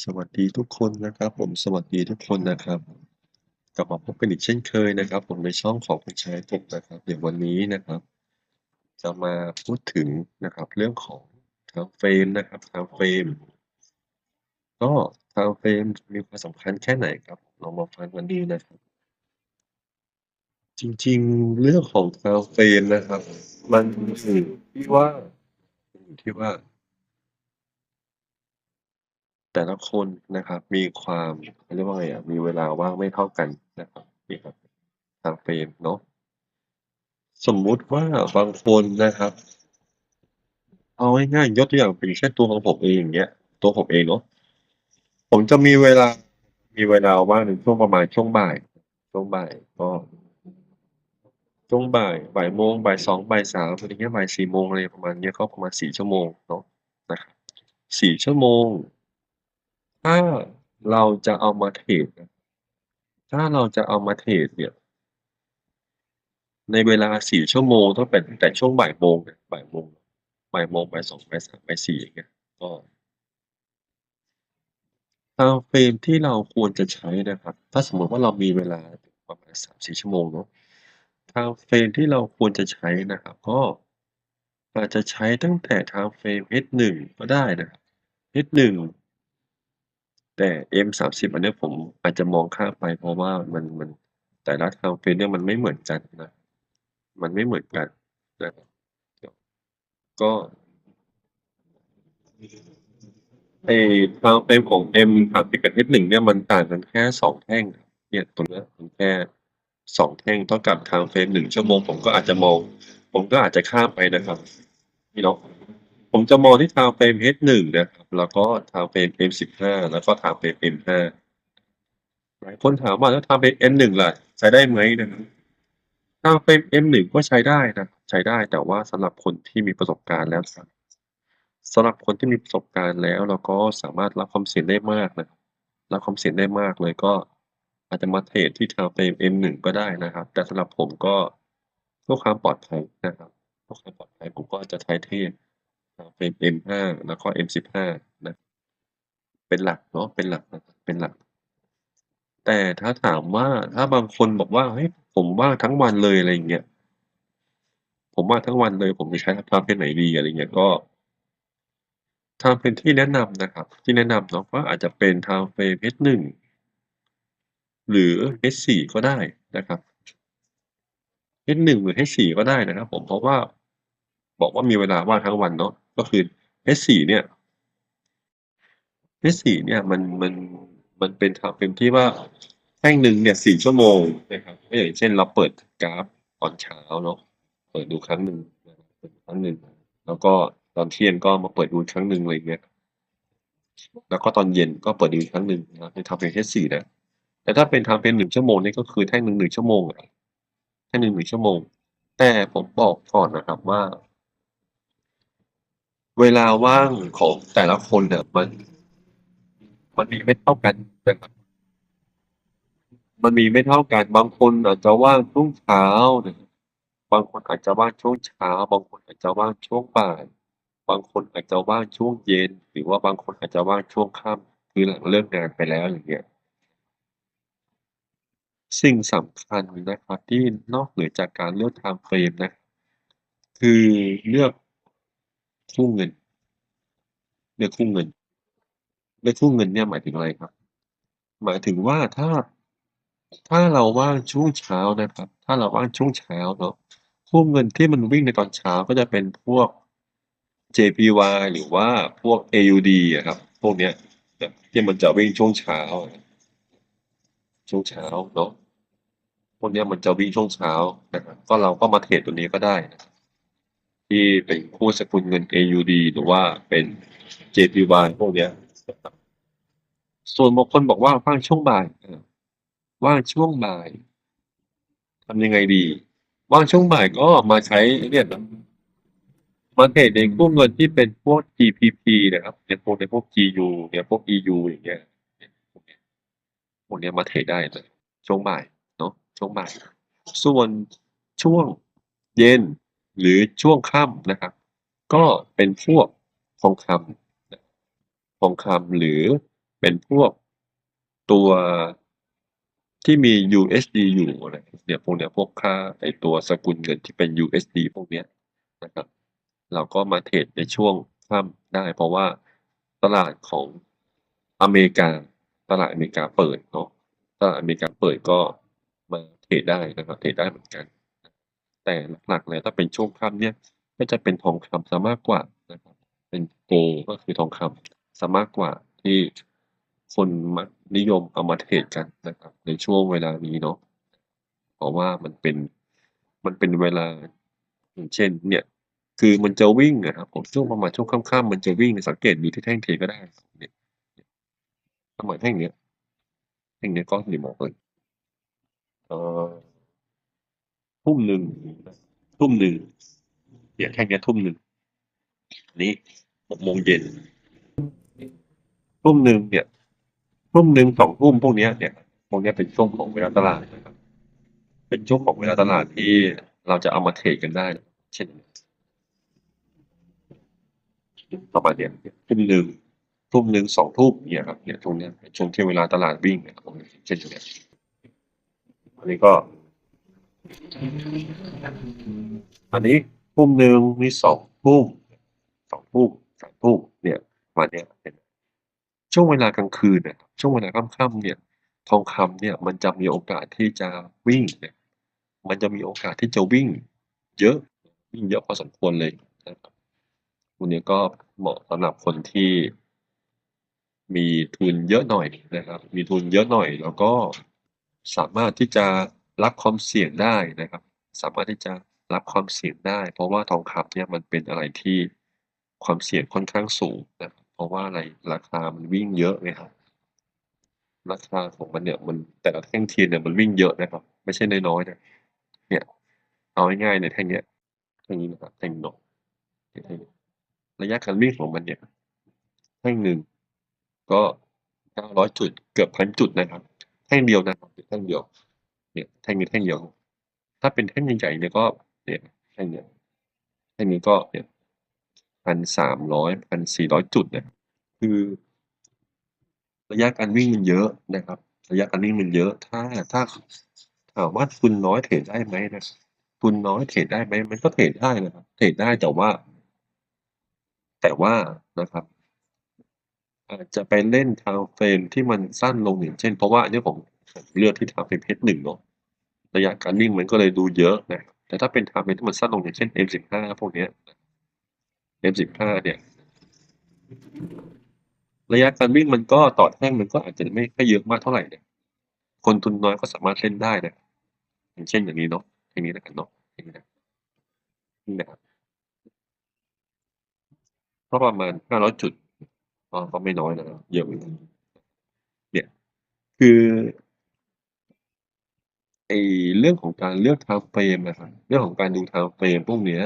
สวัสดีทุกคนนะครับ ผมสวัสดีทุกคนนะครับ กลับมาพบกันอีกเช่นเคยนะครับ ผมในช่องของคุณชายกนะครับ เดี๋ยววันนี้นะครับ จะมาพูดถึงนะครับ เรื่องของ time frame นะครับ time frame ก็ time frame มีความสำคัญแค่ไหนครับเรามาฟังกันดูนะครับ จริงๆเรื่องของ time frame นะครับ มันอยู่ที่ว่าอยู่ที่ว่า แต่ละคนนะครับ มีความเรียกว่าไงอะมีเวลาว่างไม่เท่ากันนะครับนี่ครับ time frame เนาะสมมุติว่าบางคนนะครับ เอาง่ายๆยกตัวอย่างเป็นเช่นตัวของผมเองอย่างเงี้ย ตัวผมเองเนาะผมจะมีเวลา มีเวลาว่างในช่วงประมาณช่วงบ่าย ช่วงบ่ายก็ช่วงบ่ายบ่ายโมงบ่าย2บ่าย3อะไรเงี้ยบ่าย4โมงอะไรประมาณเนี้ยก็ประมาณ4ชั่วโมงเนาะนะครับ4ชั่วโมง ถ้าเราจะเอามาเทรดถ้าเราจะเอามาเทรดเนี่ย ในเวลา4ชั่วโมงต้องเป็นแต่ช่วงบ่ายโมงบ่ายโมงบ่ายโมงบ่าย2บ่าย3บ่าย4อย่างเงี้ยก็ time frame ที่เราควรจะใช้นะครับ ถ้าสมมติว่าเรามีเวลาประมาณ3-4ชั่วโมงเนาะ time frame ที่เราควรจะใช้นะครับ ก็อาจจะใช้ตั้งแต่ time frame H1 ก็ได้นะครับ H1 แต่ M30 อันนี้ผมอาจจะมองข้ามไป เพราะว่ามันมันแต่ละ time frame เนี่ยมันไม่เหมือนกันนะ มันไม่เหมือนกันนะครับก็ไอ้ time frame ของ M30 กับ H1 เนี่ยมันต่างกันแค่2แท่งเนี่ยตรงนี้มันแค่2แท่งเท่ากับ time frame 1ชั่วโมง ผมก็อาจจะมอง ผมก็อาจจะข้ามไปนะครับนี่เนาะ ผมจะมองที่ time frame H1 นะครับ แล้วก็ time frame M15 แล้วก็ time frame M5 หลายคนถามว่าแล้ว time frame M1 ล่ะ ใช้ได้ไหมนะครับ time frame M1 ก็ใช้ได้นะใช้ได้แต่ว่าสำหรับคนที่มีประสบการณ์แล้วครับสำหรับคนที่มีประสบการณ์แล้วแล้วก็สามารถรับความเสี่ยงได้มากนะรับความเสี่ยงได้มากเลยก็อาจจะมาเทรดที่ time frame M1 ก็ได้นะครับ แต่สำหรับผมก็เพื่อความปลอดภัยนะครับเพื่อความปลอดภัยผมก็จะใช้เที่ time frame M5 แล้วก็ M15 นะ เป็นหลักเนาะ เป็นหลัก เป็นหลัก แต่ถ้าถามว่า ถ้าบางคนบอกว่า เฮ้ย ผมว่างทั้งวันเลยอะไรอย่างเงี้ย ผมว่างทั้งวันเลย ผมจะใช้ time frame ไหนดีอะไรเงี้ย ก็ time frame ที่แนะนำนะครับ ที่แนะนำเนาะก็อาจจะเป็น time frame H1 หรือ H4 ก็ได้นะครับ H1 หรือ H4 ก็ได้นะครับผมเพราะว่าบอกว่ามีเวลาว่างทั้งวันเนาะ ก็คือ H4 เนี่ย H4 เนี่ยมันมันมันเป็น time frame ที่ว่าแท่งหนึ่งเนี่ย4ชั่วโมงนะครับก็อย่างเช่นเราเปิดกราฟตอนเช้าเนาะเปิดดูครั้งหนึ่งเปิดครั้งหนึ่งแล้วก็ตอนเที่ยงก็มาเปิดดูครั้งหนึ่งอะไรอย่างเงี้ยแล้วก็ตอนเย็นก็เปิดดูครั้งหนึ่งนะครับใน time frame H4 นะแต่ถ้าเป็น time frame 1ชั่วโมงนี่ก็คือแท่งหนึ่ง1ชั่วโมงอะแท่งหนึ่ง1ชั่วโมง แต่ผมบอกก่อนนะครับว่า เวลาว่างของแต่ละคนเนี่ยมัน มันมีไม่เท่ากันนะครับมันมีไม่เท่ากัน บางคนอาจจะว่างช่วงเช้านะครับบางคนอาจจะว่างช่วงเช้า บางคนอาจจะว่างช่วงบ่าย บางคนอาจจะว่างช่วงเย็น หรือว่าบางคนอาจจะว่างช่วงค่ำคือหลังเลิกงานไปแล้วอย่างเงี้ย สิ่งสำคัญนะครับที่นอกเหนือจากการเลือก time frame นะ คือเลือก คู่เงิน เลือกคู่เงิน เลือกคู่เงินเนี่ยหมายถึงอะไรครับ หมายถึงว่าถ้า ถ้าเราว่างช่วงเช้านะครับ ถ้าเราว่างช่วงเช้าเนาะคู่เงินที่มันวิ่งในตอนเช้าก็จะเป็นพวก JPY หรือว่าพวก AUD อะครับ พวกเนี้ยที่มันจะวิ่งช่วงเช้า ช่วงเช้าเนาะพวกเนี้ยมันจะวิ่งช่วงเช้านะครับก็เราก็มาเทรดตัวนี้ก็ได้นะครับ ที่เป็นคู่สกุลเงิน AUD หรือว่าเป็น JPY พวกเนี้ยส่วนบางคนบอกว่าว่างช่วงบ่ายว่างช่วงบ่ายทำยังไงดี ว่างช่วงบ่ายก็มาใช้เนี่ยนะมาเทรดในคู่เงินที่เป็นพวก GPP นะครับในพวกในพวก GU เนี่ยพวก EU อย่างเงี้ยพวกเนี้ยมาเทรดได้เลยช่วงบ่ายเนาะช่วงบ่าย ส่วนช่วงเย็น หรือช่วงค่ำนะครับ ก็เป็นพวกทองคำทองคำหรือเป็นพวกตัวที่มี USD อยู่อะไรเนี่ยพวกเนี้ยพวกค่าไอตัวสกุลเงินที่เป็น USD พวกเนี้ยนะครับ เราก็มาเทรดในช่วงค่ำได้ เพราะว่าตลาดของอเมริกาตลาดอเมริกาเปิดเนาะตลาดอเมริกาเปิดก็มาเทรดได้นะครับเทรดได้เหมือนกัน แต่หลักๆเลยถ้าเป็นช่วงค่ำเนี่ยก็จะเป็นทองคำซะมากกว่านะครับ เป็นโกลก็คือทองคำซะมากกว่าที่คนมักนิยมเอามาเทรดกันนะครับ ในช่วงเวลานี้เนาะเพราะว่ามันเป็นมันเป็นเวลาอย่างเช่น เนี่ยคือมันจะวิ่งอะครับผมช่วงประมาณช่วงค่ำๆมันจะวิ่งสังเกตดูที่แท่งเทก็ได้เนี่ยประมาณแท่งเนี้ยแท่งเนี้ยก็สีหมอกเลยเอ่อ ทุ่มหนึ่งทุ่มหนึ่งเนี่ยแท่เนี้ยทุ่มหนึ่งนี้หกโมงเย็นทุ่มหนึ่งเนี่ยทุ่มหนึ่งสองทุ่มพวกเนี้ยเนี่ยพวกเนี้ยเป็นช่วงของเวลาตลาดนะครับ เป็นช่วงของเวลาตลาดที่เราจะเอามาเทรดกันได้ เช่นประมาณเนี้ยทุ่มหนึ่งทุ่มหนึ่งสองทุ่มเนี่ยครับเนี่ยช่วงเนี้ยเป็นช่วงที่เวลาตลาดวิ่งนะครับผมเช่นอย่างเนี้ยอันนี้ก็ อันนี้ทุ่มหนึ่งนี่สองทุ่มสองทุ่มสามทุ่มเนี่ยประมาณเนี้ยเป็นช่วงเวลากลางคืนนะครับช่วงเวลาค่ำๆเนี่ย ทองคำเนี่ยมันจะมีโอกาสที่จะวิ่งเนี่ยมันจะมีโอกาสที่จะวิ่ง เยอะวิ่งเยอะพอสมควรเลยนะครับวันนี้ก็เหมาะสำหรับคนที่มีทุนเยอะหน่อยนะครับ มีทุนเยอะหน่อยแล้วก็สามารถที่จะ รับความเสี่ยงได้นะครับ สามารถที่จะรับความเสี่ยงได้ เพราะว่าทองคำเนี่ยมันเป็นอะไรที่ความเสี่ยงค่อนข้างสูงนะครับเพราะว่าอะไรราคามันวิ่งเยอะไงครับราคาของมันเนี่ยมันแต่ละแท่งเทียนเนี่ยมันวิ่งเยอะนะครับ ไม่ใช่น้อยๆนะเนี่ยเอาง่ายๆเนี่ยแท่งเนี้ยแท่งนี้นะครับแท่งหนกระยะการวิ่งของมันเนี่ยแท่งหนึ่งก็เก้าร้อยจุดเกือบพันจุดนะครับแท่งเดียวนะครับแท่งเดียว เนี่ยแท่งนี้แท่งเดียว ถ้าเป็นแท่งใหญ่ๆเนี่ยก็เนี่ยแท่งเนี้ยแท่งนี้ก็เนี่ยพันสามร้อยพันสี่ร้อยจุดเนี่ยคือระยะการวิ่งมันเยอะนะครับ ระยะการวิ่งมันเยอะ ถ้าถ้าถามว่าทุนน้อยเทรดได้ไหมนะครับทุนน้อยเทรดได้ไหมมันก็เทรดได้นะครับ เทรดได้แต่ว่า แต่ว่านะครับอาจจะไปเล่น time frame ที่มันสั้นลงอย่างเช่น เพราะว่าอันนี้ผมผม เลือกที่ time frame H1 เนาะระยะการวิ่งมันก็เลยดูเยอะนะแต่ถ้าเป็น time frame ที่มันสั้นลงอย่างเช่น M15 พวกเนี้ย M15 เนี่ย ระยะการวิ่งมันก็ต่อแท่งมันก็อาจจะไม่ค่อยเยอะมากเท่าไหร่เนะคนทุนน้อยก็สามารถเล่นได้นะอย่างเช่นอย่างนี้เนาะอย่างนี้แล้วกันเนาะอย่างนี้นะนี่นะครับก็ประมาณห้าร้อยจุดก็ไม่น้อยนะเยอะเหมือนกันเนี่ย คือ ไอ้เรื่องของการเลือกทางเฟรมนะครับเรื่องของการดู time frame พวกเนี้ย